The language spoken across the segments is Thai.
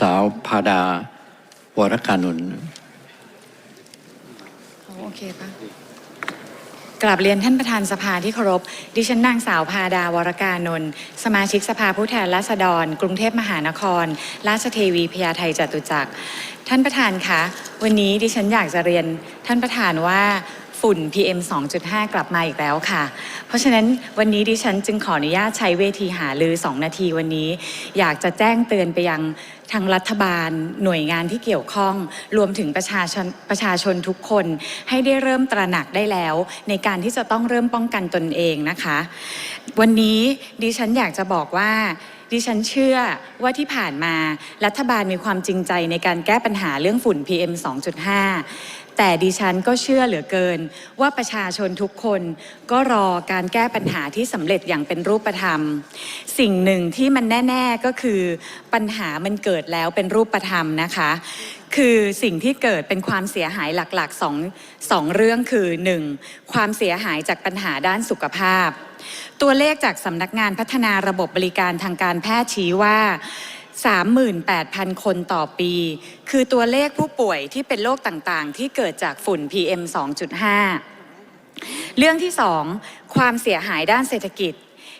สาวพาดาวรกานนท์โอเคปะกราบเรียนท่านประธานสภาที่เคารพ ดิฉันนางสาวพาดาวรกานนท์สมาชิกสภาผู้แทนราษฎร กรุงเทพมหานคร ราชเทวีพญาไทจตุจักร ท่านประธานคะ วันนี้ดิฉันอยากจะเรียนท่านประธานว่า ฝุ่น PM 2.5 กลับมาอีกแล้วค่ะ เพราะฉะนั้นวันนี้ดิฉันจึงขออนุญาตใช้เวทีหาลือ 2 นาทีวันนี้ อยากจะแจ้งเตือนไปยังทางรัฐบาลหน่วยงานที่เกี่ยวข้อง รวมถึงประชาชนประชาชนทุกคน ให้ได้เริ่มตระหนักได้แล้ว ในการที่จะต้องเริ่มป้องกันตนเองนะคะ วันนี้ดิฉันอยากจะบอกว่า ดิฉันเชื่อว่าที่ผ่านมารัฐบาลมีความจริงใจในการแก้ปัญหาเรื่องฝุ่น PM 2.5 แต่ดิฉันก็เชื่อเหลือเกิน ว่าประชาชนทุกคนก็รอการแก้ปัญหาที่สำเร็จอย่างเป็นรูปธรรม สิ่งหนึ่งที่มันแน่ ๆก็คือปัญหามันเกิดแล้วเป็นรูปธรรมนะคะ คือสิ่งที่เกิดเป็นความเสียหายหลักๆสองสองเรื่องคือ 1. ความเสียหายจากปัญหาด้านสุขภาพ ตัวเลขจากสำนักงานพัฒนาระบบบริการทางการแพทย์ชี้ว่า 38,000 คนต่อปี คือตัวเลขผู้ป่วยที่เป็นโรคต่างๆ ที่เกิดจากฝุ่น PM 2.5 เรื่องที่สองความเสียหายด้านเศรษฐกิจ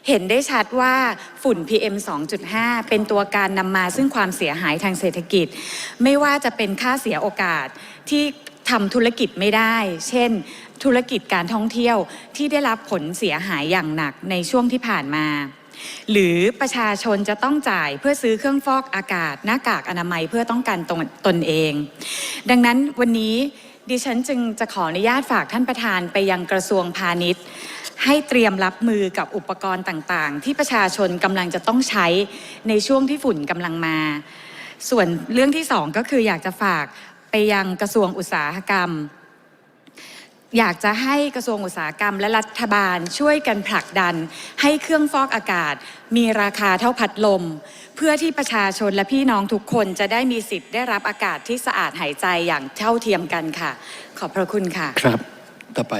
เห็นได้ชัดว่าฝุ่น PM 2.5 เป็นตัวการนำมาซึ่งความเสียหายทางเศรษฐกิจ ไม่ว่าจะเป็นค่าเสียโอกาสที่ ทำธุรกิจไม่ได้ เช่น ธุรกิจการท่องเที่ยวที่ได้รับผลเสียหายอย่างหนักในช่วงที่ผ่านมา หรือประชาชนจะต้องจ่ายเพื่อซื้อเครื่องฟอกอากาศ หน้ากากอนามัยเพื่อต้องการตนตนเอง ดังนั้นวันนี้ดิฉันจึงจะขออนุญาตฝากท่านประธานไปยังกระทรวงพาณิชย์ ให้เตรียมรับมือกับอุปกรณ์ต่างๆ ที่ประชาชนกำลังจะต้องใช้ในช่วงที่ฝุ่นกำลังมา ส่วนเรื่องที่สองก็คืออยากจะฝาก ไปยังกระทรวงอุตสาหกรรม อยากจะให้กระทรวงอุตสาหกรรม และรัฐบาลช่วยกันผลักดัน ให้เครื่องฟอกอากาศ มีราคาเท่าพัดลม เพื่อที่ประชาชนและพี่น้องทุกคนจะได้มีสิทธิ์ได้รับอากาศที่สะอาดหายใจอย่างเท่าเทียมกันค่ะ ขอบพระคุณค่ะ ครับ ต่อไป